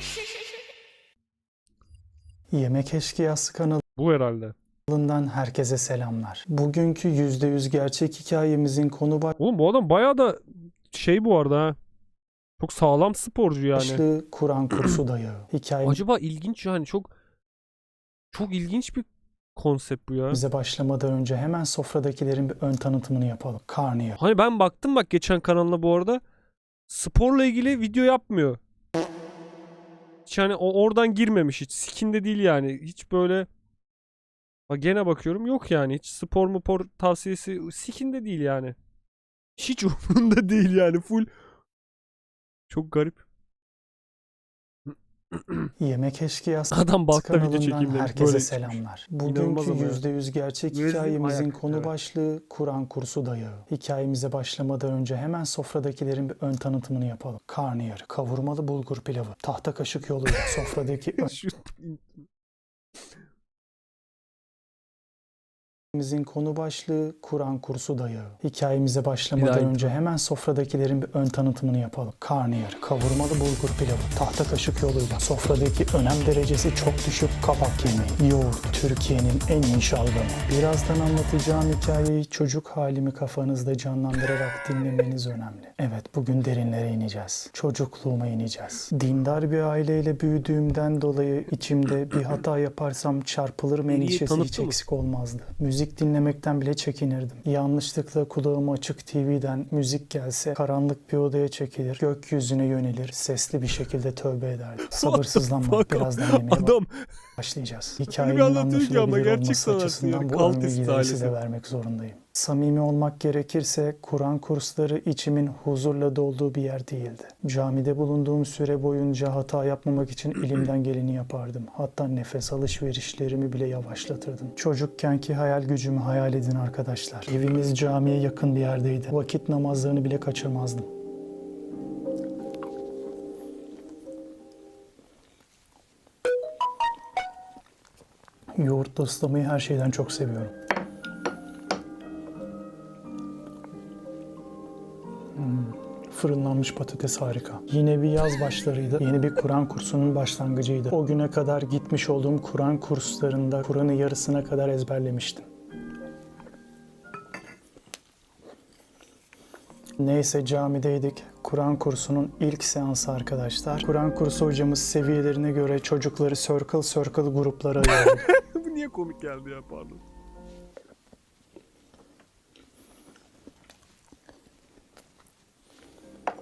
Yemek Eşkıyası Bu herhalde. kanalından herkese selamlar. Bugünkü %100 gerçek hikayemizin konu Oğlum bu adam bayağı da şey bu arada ha. Çok sağlam sporcu yani. başlığı Kur'an kursu dayağı. Hikayemize Acaba ilginç yani çok çok ilginç bir konsept bu ya. başlamadan önce hemen sofradakilerin bir ön tanıtımını yapalım. Karnıyarık. Hani ben baktım bak geçen kanalına bu arada sporla ilgili video yapmıyor. Hiç hani oradan girmemiş hiç. Skinde değil yani. Hiç böyle Bak gene bakıyorum yok yani. Hiç spor mupor tavsiyesi skinde değil yani. Hiç umurunda değil yani. Full çok garip. Yemek Eşkıyası Adam baktı video çekeyim demiş. herkese Böyle selamlar. Bugünkü ama ya. %100 gerçek Müezzin hikayemizin ayak, konu evet. başlığı Kur'an kursu dayağı. Hikayemize başlamadan önce hemen sofradakilerin bir ön tanıtımını yapalım. Karnıyarık, kavurmalı bulgur pilavı, tahta kaşık yoluyla sofradaki Şu Hikayemizin konu başlığı Kur'an kursu dayağı. Hikayemize başlamadan önce hemen sofradakilerin bir ön tanıtımını yapalım. Karnıyarık, kavurmalı bulgur pilavı, tahta kaşık yoluyla sofradaki önem derecesi çok düşük kabak yemeği. Yoğurt, Türkiye'nin en iyi şalgamı. Birazdan anlatacağım hikayeyi çocuk halimi kafanızda canlandırarak dinlemeniz önemli. Evet, bugün derinlere ineceğiz. Çocukluğuma ineceğiz. Dindar bir aileyle büyüdüğümden dolayı içimde bir hata yaparsam çarpılırım İyi endişesi hiç eksik olmazdı. Müzik dinlemekten bile çekinirdim. Yanlışlıkla kulağım açık TV'den müzik gelse karanlık bir odaya çekilir, gökyüzüne yönelir, sesli bir şekilde tövbe ederdim. Sabırsızlanma, fuck? birazdan yemeğe Adam başlayacağız. bir Hikayenin anlatıyor ki ama gerçek sanatçı yani, bu kalt ön bilgileri efsanesi. size vermek zorundayım. Samimi olmak gerekirse Kur'an kursları içimin huzurla dolduğu bir yer değildi. Camide bulunduğum süre boyunca hata yapmamak için elimden geleni yapardım. Hatta nefes alışverişlerimi bile yavaşlatırdım. Çocukkenki hayal gücümü hayal edin arkadaşlar. Evimiz camiye yakın bir yerdeydi. Vakit namazlarını bile kaçırmazdım. Yoğurtla ıslamayı her şeyden çok seviyorum. Hmm, Fırınlanmış patates harika. Yine bir yaz başlarıydı. Yeni bir Kur'an kursunun başlangıcıydı. O güne kadar gitmiş olduğum Kur'an kurslarında Kur'an'ı yarısına kadar ezberlemiştim. Neyse camideydik. Kur'an kursunun ilk seansı arkadaşlar. Kur'an kursu hocamız seviyelerine göre çocukları circle circle gruplara ayırdı. niye komik geldi ya pardon.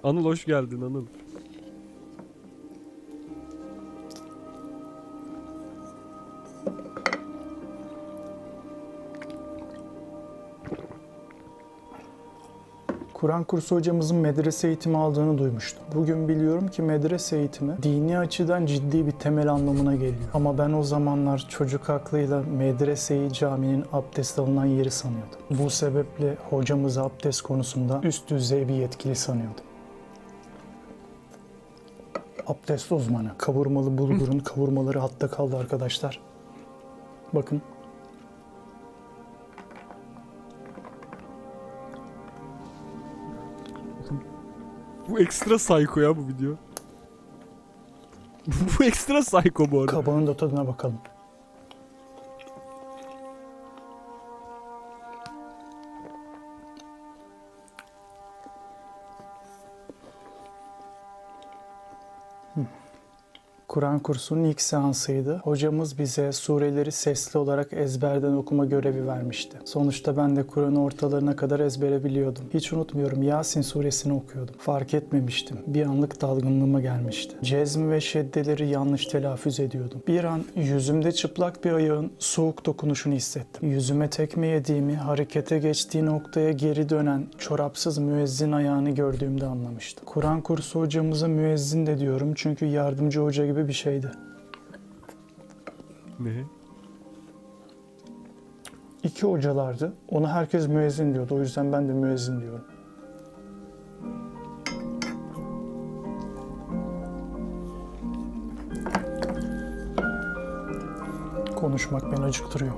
Anıl hoş geldin Anıl. Kur'an kursu hocamızın medrese eğitimi aldığını duymuştum. Bugün biliyorum ki medrese eğitimi dini açıdan ciddi bir temel anlamına geliyor. Ama ben o zamanlar çocuk aklıyla medreseyi caminin abdest alınan yeri sanıyordum. Bu sebeple hocamızı abdest konusunda üst düzey bir yetkili sanıyordum. Abdest uzmanı. Kavurmalı bulgurun kavurmaları hatta kaldı arkadaşlar. Bakın Bu ekstra psycho ya bu video. bu ekstra psycho bu arada. kabağın da tadına bakalım. Kur'an kursunun ilk seansıydı. Hocamız bize sureleri sesli olarak ezberden okuma görevi vermişti. Sonuçta ben de Kur'an'ı ortalarına kadar ezbere biliyordum. Hiç unutmuyorum Yasin suresini okuyordum. Fark etmemiştim. Bir anlık dalgınlığıma gelmişti. Cezm ve şeddeleri yanlış telaffuz ediyordum. Bir an yüzümde çıplak bir ayağın soğuk dokunuşunu hissettim. Yüzüme tekme yediğimi, harekete geçtiği noktaya geri dönen çorapsız müezzin ayağını gördüğümde anlamıştım. Kur'an kursu hocamıza müezzin de diyorum çünkü yardımcı hoca gibi bir şeydi. Ne? İki hocalardı. Ona herkes müezzin diyordu. O yüzden ben de müezzin diyorum. Konuşmak beni acıktırıyor.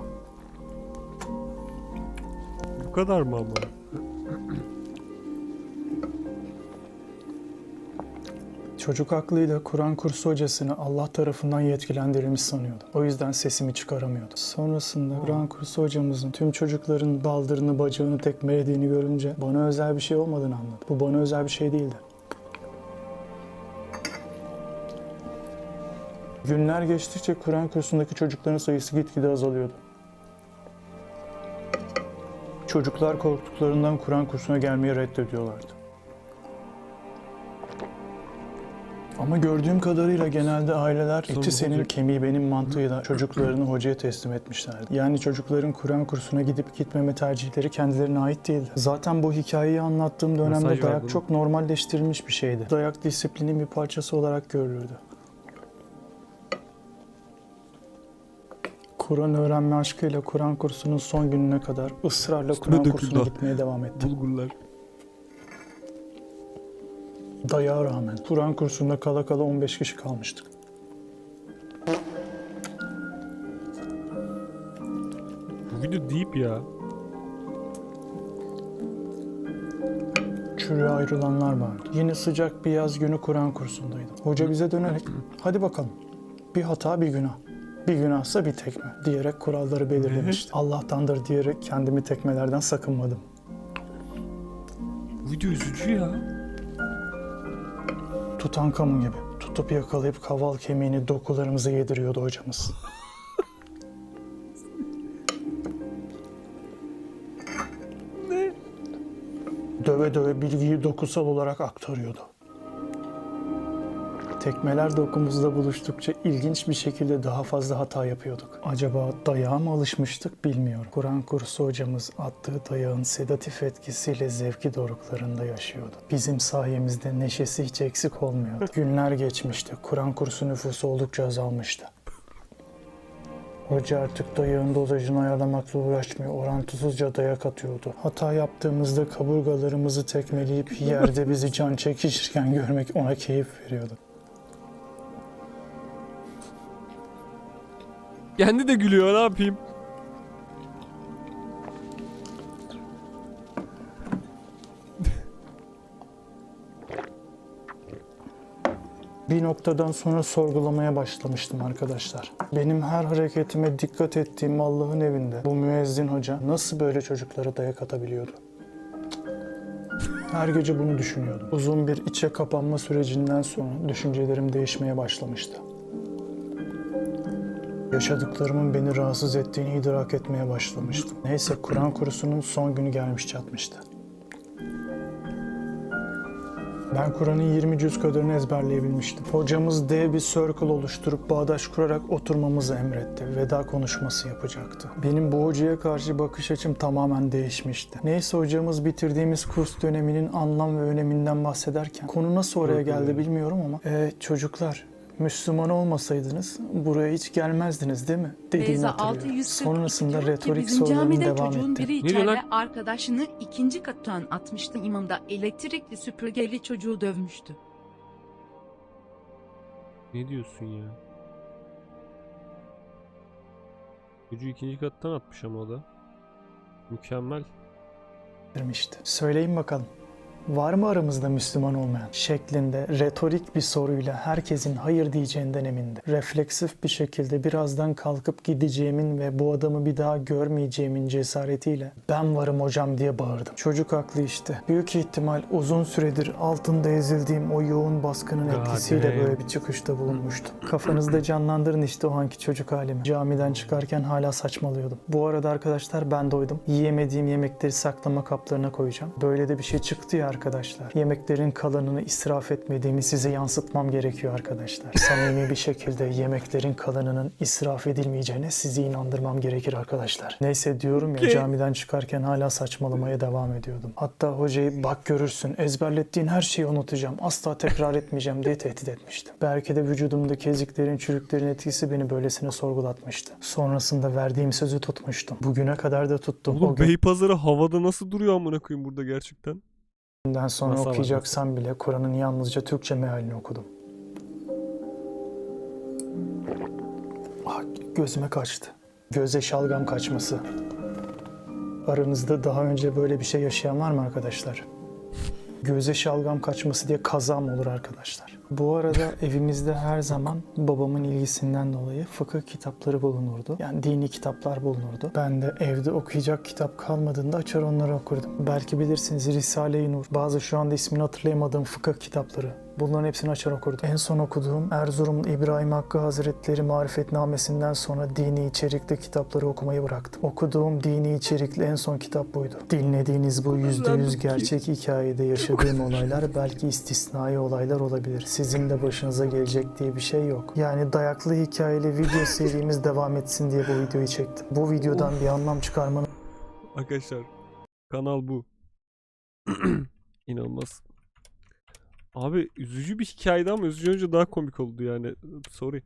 Bu kadar mı ama? Çocuk aklıyla Kur'an kursu hocasını Allah tarafından yetkilendirilmiş sanıyordu. O yüzden sesimi çıkaramıyordu. Sonrasında Kur'an kursu hocamızın tüm çocukların baldırını bacağını tekmelediğini görünce bana özel bir şey olmadığını anladım. Bu bana özel bir şey değildi. Günler geçtikçe Kur'an kursundaki çocukların sayısı gitgide azalıyordu. Çocuklar korktuklarından Kur'an kursuna gelmeyi reddediyorlardı. Ama gördüğüm kadarıyla genelde aileler eti senin kemiği benim mantığıyla çocuklarını hocaya teslim etmişlerdi. Yani çocukların Kur'an kursuna gidip gitmeme tercihleri kendilerine ait değildi. Zaten bu hikayeyi anlattığım dönemde Mesaj dayak çok normalleştirilmiş bir şeydi. Dayak disiplinin bir parçası olarak görülürdü. Kur'an öğrenme aşkıyla Kur'an kursunun son gününe kadar ısrarla Kur'an kursuna gitmeye devam ettim. Bulgurlar. Dayağa rağmen Kur'an kursunda kala kala 15 kişi kalmıştık. Bu video deep ya. Çürüye ayrılanlar vardı. Yine sıcak bir yaz günü Kur'an kursundaydım. Hoca bize dönerek hadi bakalım bir hata bir günah. Bir günahsa bir tekme diyerek kuralları belirlemişti. Allah'tandır diyerek kendimi tekmelerden sakınmadım. Bu video üzücü ya. Tutankamun gibi tutup yakalayıp kaval kemiğini dokularımıza yediriyordu hocamız. Ne? Döve döve bilgiyi dokusal olarak aktarıyordu. Tekmeler dokumuzda buluştukça ilginç bir şekilde daha fazla hata yapıyorduk. Acaba dayağa mı alışmıştık bilmiyorum. Kur'an kursu hocamız attığı dayağın sedatif etkisiyle zevki doruklarında yaşıyordu. Bizim sayemizde neşesi hiç eksik olmuyordu. Günler geçmişti. Kur'an kursu nüfusu oldukça azalmıştı. Hoca artık dayağın dozajını ayarlamakla uğraşmıyor. Orantısızca dayak atıyordu. Hata yaptığımızda kaburgalarımızı tekmeleyip yerde bizi can çekişirken görmek ona keyif veriyordu. Kendi de gülüyor ne yapayım? Bir noktadan sonra sorgulamaya başlamıştım arkadaşlar. Benim her hareketime dikkat ettiğim Allah'ın evinde bu müezzin hoca nasıl böyle çocuklara dayak atabiliyordu? Her gece bunu düşünüyordum. Uzun bir içe kapanma sürecinden sonra düşüncelerim değişmeye başlamıştı. Yaşadıklarımın beni rahatsız ettiğini idrak etmeye başlamıştım. Neyse Kur'an kursunun son günü gelmiş çatmıştı. Ben Kur'an'ın 20 cüz kadarını ezberleyebilmiştim. Hocamız dev bir circle oluşturup bağdaş kurarak oturmamızı emretti. Veda konuşması yapacaktı. Benim bu hocaya karşı bakış açım tamamen değişmişti. Neyse hocamız bitirdiğimiz kurs döneminin anlam ve öneminden bahsederken konu nasıl oraya geldi bilmiyorum ama "E, çocuklar Müslüman olmasaydınız buraya hiç gelmezdiniz değil mi? Dediğini hatırlıyorum. 642 Sonrasında retorik sorularım camide devam çocuğun etti. biri Ne diyor içeride arkadaşını ikinci kattan atmıştı imamda elektrikli süpürgeli çocuğu dövmüştü. Ne diyorsun ya? Çocuğu ikinci kattan atmış ama o da. Mükemmel. Söyleyin bakalım. Var mı aramızda Müslüman olmayan? Şeklinde retorik bir soruyla herkesin hayır diyeceğinden emindi. Refleksif bir şekilde birazdan kalkıp gideceğimin ve bu adamı bir daha görmeyeceğimin cesaretiyle ben varım hocam diye bağırdım. Çocuk haklı işte. Büyük ihtimal uzun süredir altında ezildiğim o yoğun baskının etkisiyle böyle bir çıkışta bulunmuştum. Kafanızda canlandırın işte o anki çocuk halimi. Camiden çıkarken hala saçmalıyordum. Bu arada arkadaşlar ben doydum. Yiyemediğim yemekleri saklama kaplarına koyacağım. Böyle de bir şey çıktı ya arkadaşlar. Yemeklerin kalanını israf etmediğimi size yansıtmam gerekiyor arkadaşlar. Samimi bir şekilde yemeklerin kalanının israf edilmeyeceğine sizi inandırmam gerekir arkadaşlar. Neyse diyorum ya camiden çıkarken hala saçmalamaya devam ediyordum. Hatta hocayı bak görürsün ezberlettiğin her şeyi unutacağım. Asla tekrar etmeyeceğim diye tehdit etmiştim. Belki de vücudumdaki eziklerin, çürüklerin etkisi beni böylesine sorgulatmıştı. Sonrasında verdiğim sözü tutmuştum. Bugüne kadar da tuttum. Oğlum o gün Beypazarı havada nasıl duruyor amına koyayım burada gerçekten? Günden sonra Masa var, okuyacaksam bile Kur'an'ın yalnızca Türkçe mealini okudum. Ah, gözüme kaçtı. Göze şalgam kaçması. Aranızda daha önce böyle bir şey yaşayan var mı arkadaşlar? Göze şalgam kaçması diye kaza mı olur arkadaşlar? Bu arada evimizde her zaman babamın ilgisinden dolayı fıkıh kitapları bulunurdu. Yani dini kitaplar bulunurdu. Ben de evde okuyacak kitap kalmadığında açar onları okurdum. Belki bilirsiniz Risale-i Nur, bazı şu anda ismini hatırlayamadığım fıkıh kitapları. Bunların hepsini açar okurdum. En son okuduğum Erzurumlu İbrahim Hakkı Hazretleri Marifetnamesinden sonra dini içerikli kitapları okumayı bıraktım. Okuduğum dini içerikli en son kitap buydu. Dinlediğiniz bu yüzde yüz gerçek hikayede yaşadığım olaylar belki istisnai olaylar olabilir. Sizin de başınıza gelecek diye bir şey yok. Yani dayaklı hikayeli video serimiz devam etsin diye bu videoyu çektim. Bu videodan bir anlam çıkarmanın Arkadaşlar kanal bu. İnanılmaz. Abi üzücü bir hikayeydi ama üzücü önce daha komik oldu yani. Sorry.